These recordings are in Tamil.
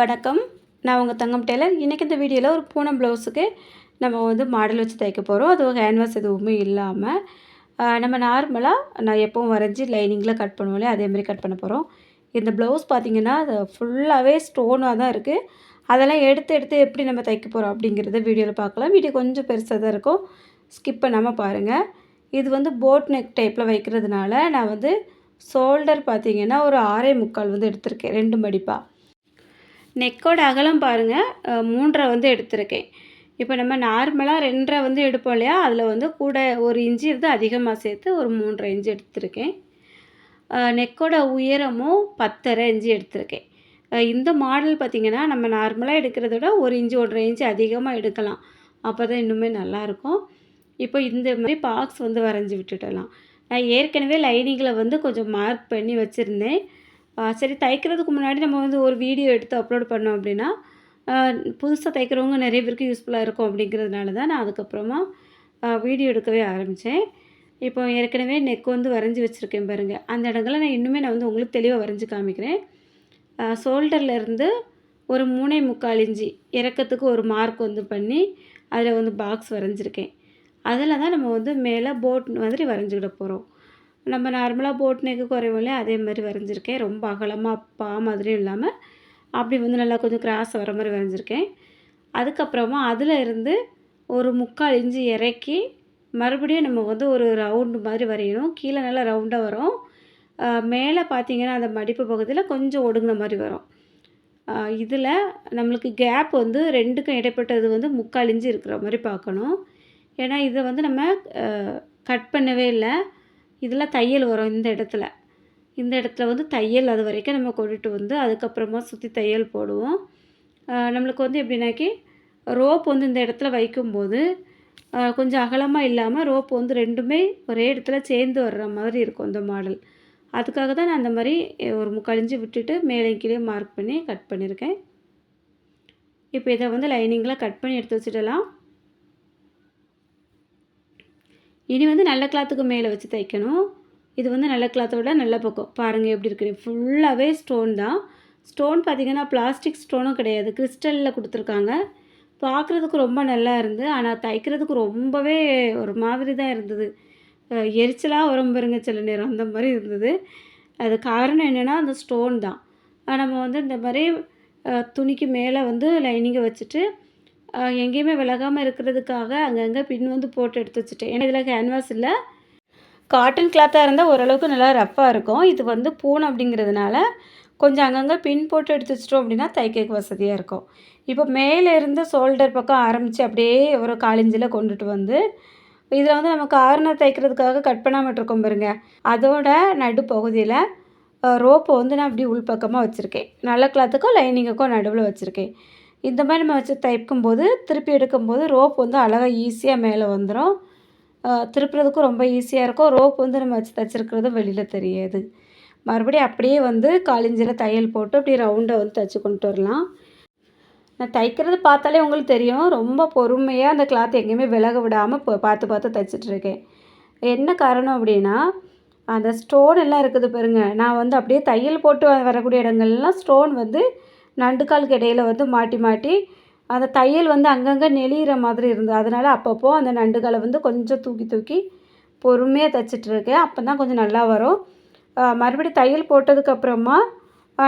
வணக்கம். நான் உங்கள் தங்கம் டெய்லர். இன்றைக்கி இந்த வீடியோவில் ஒரு பூனம் ப்ளவுஸுக்கு நம்ம வந்து மாடல் வச்சு தைக்க போகிறோம் அதுவும் கேன்வாஸ் எதுவுமே இல்லாமல் நம்ம நார்மலாக நான் எப்பவும் வரைஞ்சி லைனிங்கில் கட் பண்ணுவோம்லே அதே மாதிரி கட் பண்ண போகிறோம் இந்த ப்ளவுஸ் பார்த்திங்கன்னா அது ஃபுல்லாகவே ஸ்டோனாக தான் இருக்குது அதெல்லாம் எடுத்து எடுத்து எப்படி நம்ம தைக்க போகிறோம் அப்படிங்கிறத வீடியோவில் பார்க்கலாம் வீடியோ கொஞ்சம் பெருசாக தான் இருக்கும். ஸ்கிப் பண்ணாமல் பாருங்கள் இது வந்து போட் நெக் டைப்பில் வைக்கிறதுனால நான் வந்து ஷோல்டர் பார்த்திங்கன்னா ஒரு ஆறே முக்கால் வந்து எடுத்திருக்கேன். ரெண்டு மடிப்பாக நெக்கோட அகலம் பாருங்கள் மூன்றரை வந்து எடுத்திருக்கேன். இப்போ நம்ம நார்மலாக ரெண்டரை வந்து எடுப்போம் இல்லையா? அதில் வந்து கூட ஒரு இன்ச்சு வந்து அதிகமாக சேர்த்து ஒரு மூன்றரை இன்ச்சு எடுத்திருக்கேன். நெக்கோட உயரமும் பத்தரை இன்ச்சு எடுத்திருக்கேன். இந்த மாடல் பார்த்திங்கன்னா நம்ம நார்மலாக எடுக்கிறத விட ஒரு இன்ச்சு ஒன்றரை இன்ச்சு அதிகமாக எடுக்கலாம். அப்போ தான் இன்னுமே நல்லாயிருக்கும். இப்போ இந்த மாதிரி பாக்ஸ் வந்து வரைஞ்சி விட்டுடலாம். நான் ஏற்கனவே லைனிங்கில் வந்து கொஞ்சம் மார்க் பண்ணி வச்சுருந்தேன். சரி தைக்கிறதுக்கு முன்னாடி நம்ம வந்து ஒரு வீடியோ எடுத்து அப்லோட் பண்ணோம் அப்படின்னா புதுசாக தைக்கிறவங்க நிறைய பேருக்கு யூஸ்ஃபுல்லாக இருக்கும் அப்படிங்கிறதுனால தான் நான் அதுக்கப்புறமா வீடியோ எடுக்கவே ஆரம்பித்தேன் இப்போ ஏற்கனவே நெக் வந்து வரைஞ்சி வச்சுருக்கேன் பாருங்கள் அந்த இடங்களில் நான் இன்னுமே நான் வந்து உங்களுக்கு தெளிவாக வரைஞ்சி காமிக்கிறேன். ஷோல்டர்லேருந்து ஒரு மூணே முக்கால் இஞ்சி இறக்கத்துக்கு ஒரு மார்க் வந்து பண்ணி அதில் வந்து பாக்ஸ் வரைஞ்சிருக்கேன். அதில் தான் நம்ம வந்து மேலே போட் மாதிரி வரைஞ்சிக்கிட போகிறோம் நம்ம நார்மலாக போட் நெக்கு குறைவோம்ல அதே மாதிரி வரைஞ்சிருக்கேன். ரொம்ப அகலமாக பா மாதிரியும் இல்லாமல் அப்படி வந்து நல்லா கொஞ்சம் கிராஸ் வர மாதிரி வரைஞ்சிருக்கேன். அதுக்கப்புறமா அதில் இருந்து ஒரு முக்கால் இஞ்சி இறக்கி மறுபடியும் நம்ம வந்து ஒரு ரவுண்டு மாதிரி வரையணும். கீழே நல்லா ரவுண்டாக வரும். மேலே பார்த்தீங்கன்னா அந்த மடிப்பு பகுதியில் கொஞ்சம் ஒடுங்கின மாதிரி வரும். இதில் நம்மளுக்கு கேப் வந்து ரெண்டுக்கும் இடைப்பட்டது வந்து முக்கால் இஞ்சி இருக்கிற மாதிரி பார்க்கணும். ஏன்னா இதை வந்து நம்ம கட் பண்ணவே இல்லை. இதில் தையல் வரும் இந்த இடத்துல. இந்த இடத்துல வந்து தையல் அது வரைக்கும் நம்ம கொண்டுட்டு வந்து அதுக்கப்புறமா சுற்றி தையல் போடுவோம். நம்மளுக்கு வந்து எப்படின்னாக்கி ரோப் வந்து இந்த இடத்துல வைக்கும்போது கொஞ்சம் அகலமாக இல்லாமல் ரோப் வந்து ரெண்டுமே ஒரே இடத்துல சேர்ந்து வர்ற மாதிரி இருக்கும் இந்த மாடல். அதுக்காக தான் நான் அந்த மாதிரி ஒரு முக்கழிஞ்சு விட்டுட்டு மேலே கீழே மார்க் பண்ணி கட் பண்ணியிருக்கேன். இப்போ இதை வந்து லைனிங்கில் கட் பண்ணி எடுத்து வச்சுடலாம். இனி வந்து நல்ல கிளாத்துக்கு மேலே வச்சு தைக்கணும். இது வந்து நல்ல கிளாத்தோட நல்ல பக்கம். பாருங்கள் எப்படி இருக்குது ஃபுல்லாகவே ஸ்டோன் தான். ஸ்டோன் பார்த்திங்கன்னா பிளாஸ்டிக் ஸ்டோனும் கிடையாது. கிறிஸ்டலில் கொடுத்துருக்காங்க. பார்க்குறதுக்கு ரொம்ப நல்லா இருந்து ஆனால் தைக்கிறதுக்கு ரொம்பவே ஒரு மாதிரி தான் இருந்தது. எரிச்சலாக வரும் சில நேரம். அந்த மாதிரி இருந்தது. அது காரணம் என்னென்னா அந்த ஸ்டோன் தான். நம்ம வந்து இந்த மாதிரி துணிக்கு மேலே வந்து லைனிங்கை வச்சுட்டு எங்கேயுமே விலகாமல் இருக்கிறதுக்காக அங்கங்கே பின் வந்து போட்டு எடுத்து வச்சுட்டேன். ஏன்னா இதில் கேன்வாஸ் இல்லை. காட்டன் கிளாத்தாக இருந்தால் ஓரளவுக்கு நல்லா ரஃப்பாக இருக்கும். இது வந்து பூன் அப்படிங்கிறதுனால கொஞ்சம் அங்கங்கே பின் போட்டு எடுத்து வச்சிட்டோம் அப்படின்னா தைக்க வசதியாக இருக்கும். இப்போ மேலே இருந்து ஷோல்டர் பக்கம் ஆரம்பித்து அப்படியே ஒரு காலிஞ்சில் கொண்டுட்டு வந்து இதில் வந்து நம்ம கார்னர் தைக்கிறதுக்காக கட் பண்ணாமல் இருக்கோம் பாருங்க. அதோட நடு பகுதியில் ரோப்பை வந்து நான் அப்படி உள்பக்கமாக வச்சுருக்கேன். நல்ல கிளாத்துக்கும் லைனிங்குக்கும் நடுவில் வச்சுருக்கேன். இந்த மாதிரி நம்ம வச்சு தைக்கும்போது திருப்பி எடுக்கும்போது ரோப் வந்து அழகாக ஈஸியாக மேலே வந்துடும் திருப்புறதுக்கும் ரொம்ப ஈஸியாக இருக்கும். ரோப் வந்து நம்ம வச்சு தைச்சிருக்கிறதும் வெளியில் தெரியாது. மறுபடியும் அப்படியே வந்து காலிஞ்சில் தையல் போட்டு அப்படியே ரவுண்டை வந்து தைச்சி கொண்டு வரலாம். நான் தைக்கிறது பார்த்தாலே உங்களுக்கு தெரியும். ரொம்ப பொறுமையாக அந்த கிளாத் எங்கேயுமே விலக விடாமல் இப்போ பார்த்து பார்த்து தைச்சிட்ருக்கேன் என்ன காரணம் அப்படின்னா அந்த ஸ்டோன் எல்லாம் இருக்குது பாருங்க. நான் வந்து அப்படியே தையல் போட்டு வரக்கூடிய இடங்கள்லாம் ஸ்டோன் வந்து நண்டுக்காலுக்கு இடையில் வந்து மாட்டி மாட்டி அந்த தையல் வந்து அங்கங்கே நெளிகிற மாதிரி இருந்தது. அதனால் அப்பப்போ அந்த நண்டுக்காலை வந்து கொஞ்சம் தூக்கி தூக்கி பொறுமையாக தைச்சிட்ருக்கேன். அப்போ தான் கொஞ்சம் நல்லா வரும். மறுபடியும் தையல் போட்டதுக்கப்புறமா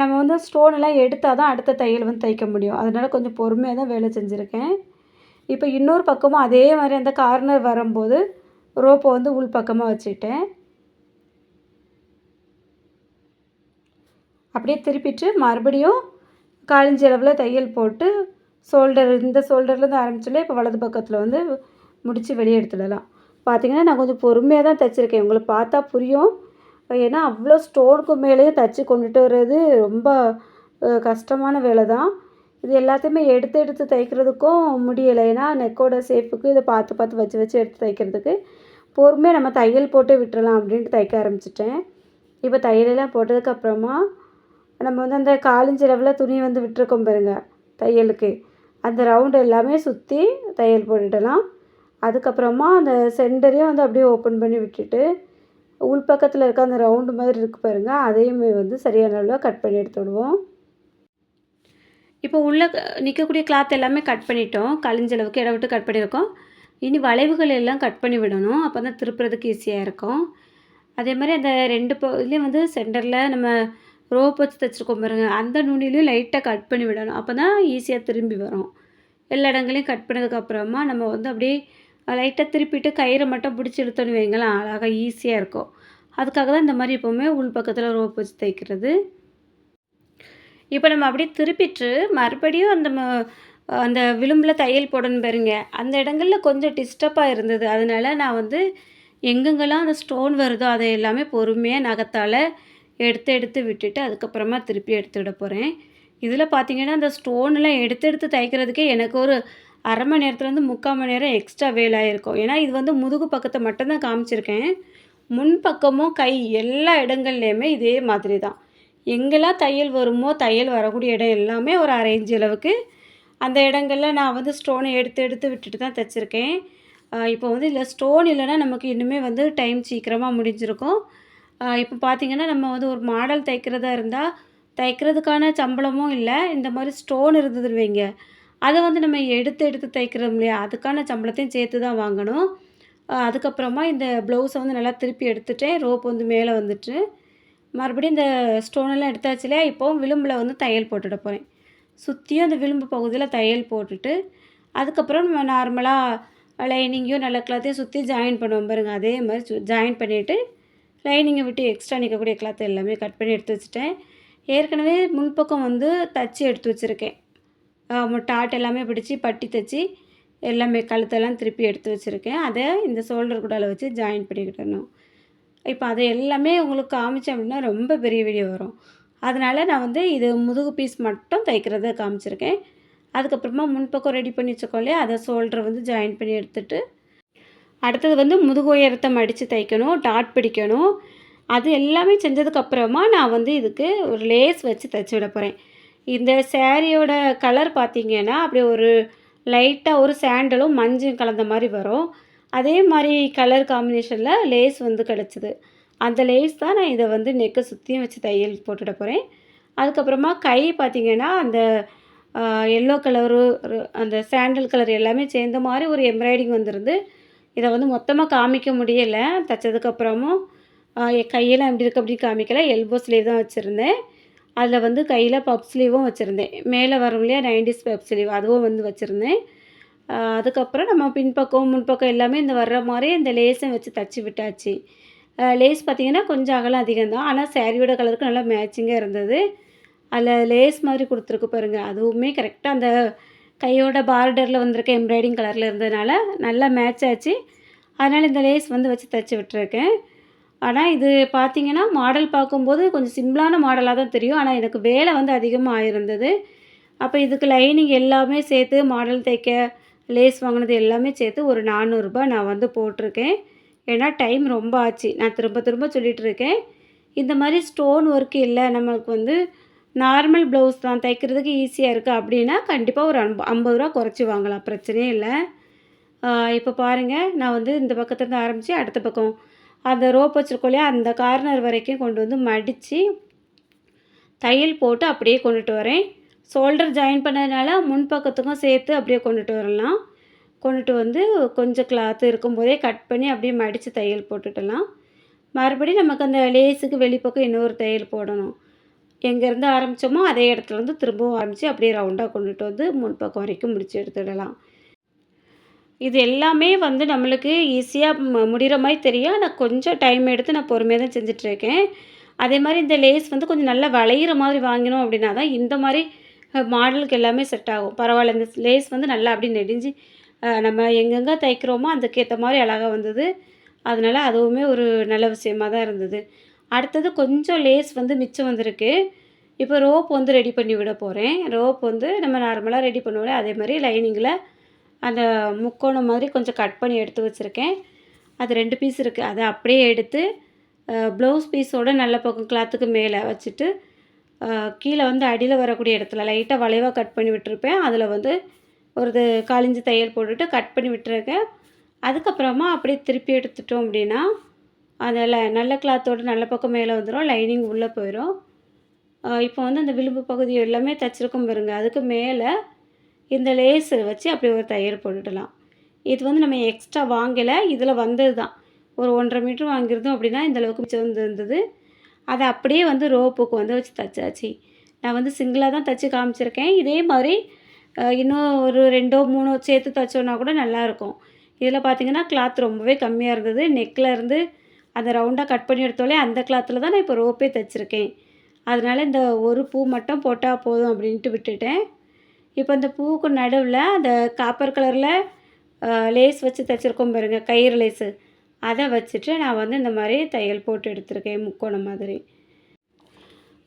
நம்ம வந்து ஸ்டோன் எல்லாம் எடுத்தால் தான் அடுத்த தையல் வந்து தைக்க முடியும். அதனால் கொஞ்சம் பொறுமையாக தான் வேலை செஞ்சுருக்கேன். இப்போ இன்னொரு பக்கமும் அதே மாதிரி அந்த கார்னர் வரும்போது ரோப்பை வந்து உள் பக்கமாக வச்சுட்டேன். அப்படியே திருப்பிட்டு மறுபடியும் காலிஞ்சளவில் தையல் போட்டு ஷோல்டர் இந்த ஷோல்டர்லேருந்து ஆரம்பிச்சோடனே இப்போ வலது பக்கத்தில் வந்து முடித்து வெளியே எடுத்துடலாம். பார்த்தீங்கன்னா நான் கொஞ்சம் பொறுமையாக தான் தைச்சிருக்கேன். உங்களுக்கு பார்த்தா புரியும். ஏன்னா அவ்வளோ ஸ்டோனுக்கு மேலேயே தைச்சி கொண்டுட்டு வர்றது ரொம்ப கஷ்டமான வேலை தான் இது எல்லாத்தையுமே எடுத்து எடுத்து தைக்கிறதுக்கும் முடியலை. ஏன்னா நெக்கோட சேஃபுக்கு இதை பார்த்து பார்த்து வச்சு வச்சு எடுத்து தைக்கிறதுக்கு பொறுமையாக நம்ம தையல் போட்டு விட்டுறலாம் அப்படின்ட்டு தைக்க ஆரம்பிச்சிட்டேன். இப்போ தையலெல்லாம் போட்டதுக்கப்புறமா நம்ம வந்து அந்த காலிஞ்சி அளவில் துணி வந்து விட்டுருக்கோம் பாருங்க தையலுக்கு. அந்த ரவுண்டு எல்லாமே சுற்றி தையல் போட்டுடலாம் அதுக்கப்புறமா அந்த சென்டரையும் வந்து அப்படியே ஓப்பன் பண்ணி விட்டுட்டு உள்பக்கத்தில் இருக்க அந்த ரவுண்டு மாதிரி இருக்கு பாருங்க அதையுமே வந்து சரியான அளவில் கட் பண்ணி எடுத்து விடுவோம். இப்போ உள்ள நிற்கக்கூடிய கிளாத் எல்லாமே கட் பண்ணிட்டோம். கழிஞ்சளவுக்கு இடம் விட்டு கட் பண்ணியிருக்கோம். இனி வளைவுகள் எல்லாம் கட் பண்ணி விடணும். அப்போ தான் திருப்புறதுக்கு ஈஸியாக இருக்கும். அதே மாதிரி அந்த ரெண்டு போ இதுலேயும் வந்து சென்டரில் நம்ம ரோப் வச்சு தைச்சிருக்கோம் பாருங்க. அந்த நுனிலையும் லைட்டாக கட் பண்ணி விடணும். அப்போ தான் ஈஸியாக திரும்பி வரும். எல்லா இடங்களையும் கட் பண்ணதுக்கப்புறமா நம்ம வந்து அப்படியே லைட்டாக திருப்பிட்டு கயிறை மட்டும் பிடிச்சி இழுத்தோன்னு வைங்களேன். அழகாக ஈஸியாக இருக்கும். அதுக்காக தான் இந்த மாதிரி எப்போவுமே உள் பக்கத்தில் ரோப் வச்சு தைக்கிறது. இப்போ நம்ம அப்படியே திருப்பிட்டு மறுபடியும் அந்த ம- அந்த விளிம்பில் தையல் போடணும் பாருங்க. அந்த இடங்களில் கொஞ்சம் டிஸ்டர்பாக இருந்தது. அதனால் நான் வந்து எங்கெங்கெல்லாம் அந்த ஸ்டோன் வருதோ அதை எல்லாமே பொறுமையாக நகத்தால் எடுத்து எடுத்து விட்டுட்டு அதுக்கப்புறமா திருப்பி எடுத்துவிட போகிறேன் இதில் பார்த்தீங்கன்னா அந்த ஸ்டோன்லாம் எடுத்து எடுத்து தைக்கிறதுக்கே எனக்கு ஒரு அரை மணி நேரத்துலேருந்து முக்கால் மணி நேரம் எக்ஸ்ட்ரா வேலாயிருக்கும் ஏன்னா இது வந்து முதுகு பக்கத்தை மட்டும்தான் காமிச்சிருக்கேன். முன்பக்கமும் கை எல்லா இடங்கள்லையுமே இதே மாதிரி தான். எங்கெல்லாம் தையல் வருமோ தையல் வரக்கூடிய இடம் எல்லாமே ஒரு அரைஞ்சு அளவுக்கு அந்த இடங்களில் நான் வந்து ஸ்டோனை எடுத்து எடுத்து விட்டுட்டு தான் தைச்சிருக்கேன். இப்போ வந்து இதில் ஸ்டோன் இல்லைன்னா நமக்கு இன்னுமே வந்து டைம் சீக்கிரமாக முடிஞ்சிருக்கும். இப்போ பார்த்திங்கன்னா நம்ம வந்து ஒரு மாடல் தைக்கிறதா இருந்தால் தைக்கிறதுக்கான சம்பளமும் இல்லை. இந்த மாதிரி ஸ்டோன் இருந்ததுன்னு வைங்க. அதை வந்து நம்ம எடுத்து எடுத்து தைக்கிறோம் இல்லையா? அதுக்கான சம்பளத்தையும் சேர்த்து தான் வாங்கணும் அதுக்கப்புறமா இந்த ப்ளவுஸை வந்து நல்லா திருப்பி எடுத்துட்டேன். ரோப் வந்து மேலே வந்துட்டு. மறுபடியும் இந்த ஸ்டோனெல்லாம் எடுத்தாச்சு இல்லையா? இப்போவும் விளிம்பில் வந்து தையல் போட்டுட போகிறேன் சுற்றியும் அந்த விளிம்பு பகுதியில் தையல் போட்டுட்டு அதுக்கப்புறம் நம்ம நார்மலாக லைனிங்கையும் நல்ல கிளாத்தையும் சுற்றி ஜாயின் பண்ணுவோம் பாருங்கள் அதே மாதிரி ஜாயின் பண்ணிவிட்டு லைனிங்கை விட்டு எக்ஸ்ட்ரா நிற்கக்கூடிய கிளாத் எல்லாமே கட் பண்ணி எடுத்து வச்சுட்டேன். ஏற்கனவே முன்பக்கம் வந்து தச்சு எடுத்து வச்சுருக்கேன். டாட் எல்லாமே பிடிச்சி பட்டி தைச்சி எல்லாமே கழுத்தெல்லாம் திருப்பி எடுத்து வச்சுருக்கேன். அதை இந்த ஷோல்டர் கூடால வச்சு ஜாயின் பண்ணிக்கிட்டணும் இப்போ அதை எல்லாமே உங்களுக்கு காமிச்சேன் அப்படின்னா ரொம்ப பெரிய வீடியோ வரும். அதனால் நான் வந்து இது முதுகு பீஸ் மட்டும் தைக்கிறத காமிச்சிருக்கேன். அதுக்கப்புறமா முன்பக்கம் ரெடி பண்ணி வச்சுக்கோ அதை ஷோல்டர் வந்து ஜாயின் பண்ணி எடுத்துகிட்டு அடுத்தது வந்து முதுகு உயரத்தை மடித்து தைக்கணும் டாட் பிடிக்கணும். அது எல்லாமே செஞ்சதுக்கப்புறமா நான் வந்து இதுக்கு ஒரு லேஸ் வச்சு தைச்சி விட போகிறேன் இந்த சேரீயோட கலர் பார்த்திங்கன்னா அப்படியே ஒரு லைட்டாக ஒரு சாண்டலும் மஞ்சும் கலந்த மாதிரி வரும். அதே மாதிரி கலர் காம்பினேஷனில் லேஸ் வந்து கிடச்சிது. அந்த லேஸ் தான் நான் இதை வந்து நெக்கை சுற்றியும் வச்சு தையல் போட்டுட போகிறேன் அதுக்கப்புறமா கை பார்த்திங்கன்னா அந்த எல்லோ கலரு அந்த சாண்டல் கலர் எல்லாமே சேர்ந்த மாதிரி ஒரு எம்ப்ராய்டிங் வந்துருந்து இதை வந்து மொத்தமாக காமிக்க முடியலை. தைச்சதுக்கப்புறமும் என் கையெல்லாம் எப்படி இருக்குது அப்படி காமிக்கல. எல்போ ஸ்லீவ் தான் வச்சுருந்தேன். அதில் வந்து கையில் பப் ஸ்லீவும் வச்சுருந்தேன். மேலே வரும் இல்லையா நைன்டிஸ் பப் ஸ்லீவ் அதுவும் வந்து வச்சுருந்தேன். அதுக்கப்புறம் நம்ம பின்பக்கம் முன்பக்கம் எல்லாமே இந்த வர்ற மாதிரி இந்த லேஸை வச்சு தச்சு விட்டாச்சு. லேஸ் பார்த்தீங்கன்னா கொஞ்சம் அகலம் அதிகம் தான். ஆனால் சேரீயோட கலருக்கு நல்லா மேட்சிங்காக இருந்தது. அதில் லேஸ் மாதிரி கொடுத்துருக்கு பாருங்கள் அதுவுமே கரெக்டாக அந்த கையோட பார்டரில் வந்திருக்க எம்ப்ராய்டிங் கலரில் இருந்ததுனால நல்லா மேட்ச் ஆச்சு. அதனால் இந்த லேஸ் வந்து வச்சு தைச்சி விட்டுருக்கேன். ஆனால் இது பார்த்திங்கன்னா மாடல் பார்க்கும்போது கொஞ்சம் சிம்பிளான மாடலாக தான் தெரியும். ஆனால் எனக்கு வேலை வந்து அதிகமாக ஆயிருந்தது அப்போ இதுக்கு லைனிங் எல்லாமே சேர்த்து மாடல் தைக்க லேஸ் வாங்கினது எல்லாமே சேர்த்து ஒரு நானூறுரூபா நான் வந்து போட்டிருக்கேன். ஏன்னா டைம் ரொம்ப ஆச்சு. நான் திரும்ப திரும்ப சொல்லிகிட்ருக்கேன் இருக்கேன். இந்த மாதிரி ஸ்டோன் ஒர்க் இல்லை. நம்மளுக்கு வந்து நார்மல் ப்ளவுஸ் தான் தைக்கிறதுக்கு ஈஸியாக இருக்குது அப்படின்னா கண்டிப்பாக ஒரு அம்ப ஐம்பது ரூபா குறைச்சி வாங்கலாம். பிரச்சனையே இல்லை. இப்போ பாருங்கள் நான் வந்து இந்த பக்கத்துலேருந்து ஆரம்பித்து அடுத்த பக்கம். அந்த ரோப் வச்சுருக்கோம் இல்லையா அந்த கார்னர் வரைக்கும் கொண்டு வந்து மடித்து தையல் போட்டு அப்படியே கொண்டுட்டு வரேன். ஷோல்டர் ஜாயின் பண்ணதுனால முன் பக்கத்துக்கும் சேர்த்து அப்படியே கொண்டுட்டு வரலாம். கொண்டுட்டு வந்து கொஞ்சம் கிளாத்து இருக்கும்போதே கட் பண்ணி அப்படியே மடித்து தையல் போட்டுட்டலாம் மறுபடியும் நமக்கு அந்த லேஸுக்கு வெளிப்பக்கம் இன்னொரு தையல் போடணும். எங்கேருந்து ஆரம்பித்தோமோ அதே இடத்துலேருந்து திரும்பவும் ஆரம்பித்து அப்படியே ரவுண்டாக கொண்டுட்டு வந்து முன் பக்கம் வரைக்கும் முடிச்சு எடுத்துடலாம். இது எல்லாமே வந்து நம்மளுக்கு ஈஸியாக முடிகிற மாதிரி தெரியும். ஆனால் கொஞ்சம் டைம் எடுத்து நான் பொறுமையாக தான் செஞ்சிட்ருக்கேன் அதே மாதிரி இந்த லேஸ் வந்து கொஞ்சம் நல்லா வளையிற மாதிரி வாங்கினோம் அப்படின்னா தான் இந்த மாதிரி மாடலுக்கு எல்லாமே செட் ஆகும். பரவாயில்ல இந்த லேஸ் வந்து நல்லா அப்படி நெடிஞ்சு நம்ம எங்கெங்கே தைக்கிறோமோ அதுக்கேற்ற மாதிரி அழகாக வந்தது. அதனால் அதுவுமே ஒரு நல்ல விஷயமா தான் இருந்தது. அடுத்தது கொஞ்சம் லேஸ் வந்து மிச்சம் வந்திருக்கு. இப்போ ரோப் வந்து ரெடி பண்ணி விட போகிறேன் ரோப் வந்து நம்ம நார்மலாக ரெடி பண்ணுவோம் அதே மாதிரி லைனிங்கில் அந்த முக்கோணம் மாதிரி கொஞ்சம் கட் பண்ணி எடுத்து வச்சுருக்கேன். அது ரெண்டு பீஸ் இருக்குது அதை அப்படியே எடுத்து ப்ளவுஸ் பீஸோட நல்ல பக்கம் கிளாத்துக்கு மேலே வச்சுட்டு கீழே வந்து அடியில் வரக்கூடிய இடத்துல லைட்டாக வளைவாக கட் பண்ணி விட்டுருப்பேன். அதில் வந்து ஒரு இது காலிஞ்சு தையல் போட்டுட்டு கட் பண்ணி விட்டுருக்கேன். அதுக்கப்புறமா அப்படியே திருப்பி எடுத்துட்டோம் அப்படின்னா அதில் நல்ல கிளாத்தோட நல்ல பக்கம் மேலே வந்துடும் லைனிங் உள்ளே போயிடும் இப்போ வந்து அந்த விளிம்பு பகுதி எல்லாமே தைச்சிருக்கோம் பாருங்க. அதுக்கு மேலே இந்த லேஸை வச்சு அப்படி ஒரு தையல் போட்டுடலாம். இது வந்து நம்ம எக்ஸ்ட்ரா வாங்கலை இதில் வந்தது தான் ஒரு ஒன்றரை மீட்ரு வாங்கியிருந்தோம் அப்படின்னா இந்த அளவுக்கு மிச்சம் இருந்தது அதை அப்படியே வந்து ரோப்புக்கு வந்து வச்சு தைச்சாச்சு. நான் வந்து சிங்கிளாக தான் தைச்சி காமிச்சிருக்கேன். இதே மாதிரி இன்னும் ஒரு ரெண்டோ மூணோ சேர்த்து தைச்சோன்னா கூட நல்லாயிருக்கும் இதில் பார்த்திங்கன்னா கிளாத் ரொம்பவே கம்மியாக இருந்தது. நெக்கில் இருந்து அந்த ரவுண்டாக கட் பண்ணி எடுத்தோலே அந்த கிளாத்தில் தான் நான் இப்போ ரோப்பே தைச்சிருக்கேன். அதனால் இந்த ஒரு பூ மட்டும் போட்டால் போதும் அப்படின்ட்டு விட்டுட்டேன். இப்போ இந்த பூவுக்கு நடுவில் அந்த காப்பர் கலரில் லேஸ் வச்சு தைச்சிருக்கோம் பாருங்க கயிறு லேஸு அதை வச்சுட்டு நான் வந்து இந்த மாதிரி தையல் போட்டு எடுத்திருக்கேன் முக்கோணம் மாதிரி.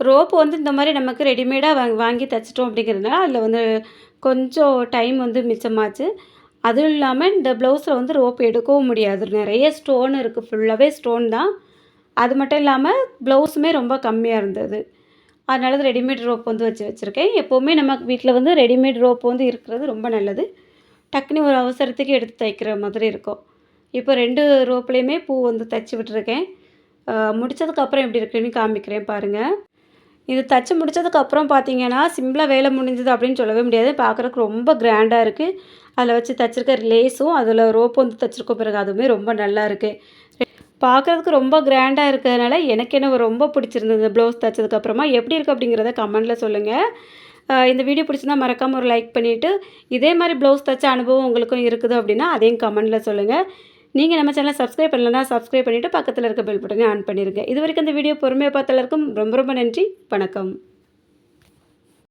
ரோப்பு வந்து இந்த மாதிரி நமக்கு ரெடிமேடாக வாங்கி வாங்கி தைச்சிட்டோம் அப்படிங்கிறதுனால அதில் வந்து கொஞ்சம் டைம் வந்து மிச்சமாச்சு. அதுவும் இல்லாமல் இந்த ப்ளவுஸில் வந்து ரோப் எடுக்கவும் முடியாது. நிறைய ஸ்டோன் இருக்குது ஃபுல்லாகவே ஸ்டோன் தான். அது மட்டும் இல்லாமல் ப்ளவுஸுமே ரொம்ப கம்மியாக இருந்தது. அதனால தான் ரெடிமேட் ரோப் வந்து வச்சு வச்சுருக்கேன். எப்போவுமே நம்ம வீட்டில் வந்து ரெடிமேட் ரோப் வந்து இருக்கிறது ரொம்ப நல்லது. டக்குனு ஒரு அவசரத்துக்கு எடுத்து தைக்கிற மாதிரி இருக்கும். இப்போ ரெண்டு ரோப்லேயுமே பூ வந்து தைச்சி விட்டுருக்கேன். முடித்ததுக்கப்புறம் முடிச்சதுக்கப்புறம் எப்படி இருக்குன்னு காமிக்கிறேன் பாருங்கள் இது தச்சு முடிச்சதுக்கப்புறம் பார்த்தீங்கன்னா சிம்பிளாக வேலை முடிஞ்சது அப்படின்னு சொல்லவே முடியாது. பார்க்குறதுக்கு ரொம்ப கிராண்டாக இருக்குது அதில் வச்சு தச்சிருக்க லேஸும் அதில் ரோப் வந்து தச்சிருக்க பிறகு அதுவுமே ரொம்ப நல்லா இருக்குது பார்க்குறதுக்கு ரொம்ப கிராண்டாக இருக்கிறதுனால எனக்கு என்ன ரொம்ப பிடிச்சிருந்தது இந்த ப்ளவுஸ் தைச்சதுக்கப்புறமா எப்படி இருக்குது அப்படிங்கிறத கமெண்டில் சொல்லுங்கள் இந்த வீடியோ பிடிச்சிருந்தா மறக்காமல் ஒரு லைக் பண்ணிவிட்டு இதே மாதிரி ப்ளவுஸ் தைச்ச அனுபவம் உங்களுக்கும் இருக்குது அப்படின்னா அதையும் கமெண்டில் சொல்லுங்கள் நீங்கள் நம்ம சேனலை சப்ஸ்கிரைப் பண்ணலன்னா சப்ஸ்கிரைப் பண்ணிவிட்டு பக்கத்தில் இருக்க பெல் பட்டனை ஆன் பண்ணிடுங்க இது வரைக்கும் இந்த வீடியோ பொறுமையாக பார்த்த ரொம்ப ரொம்ப நன்றி. வணக்கம்.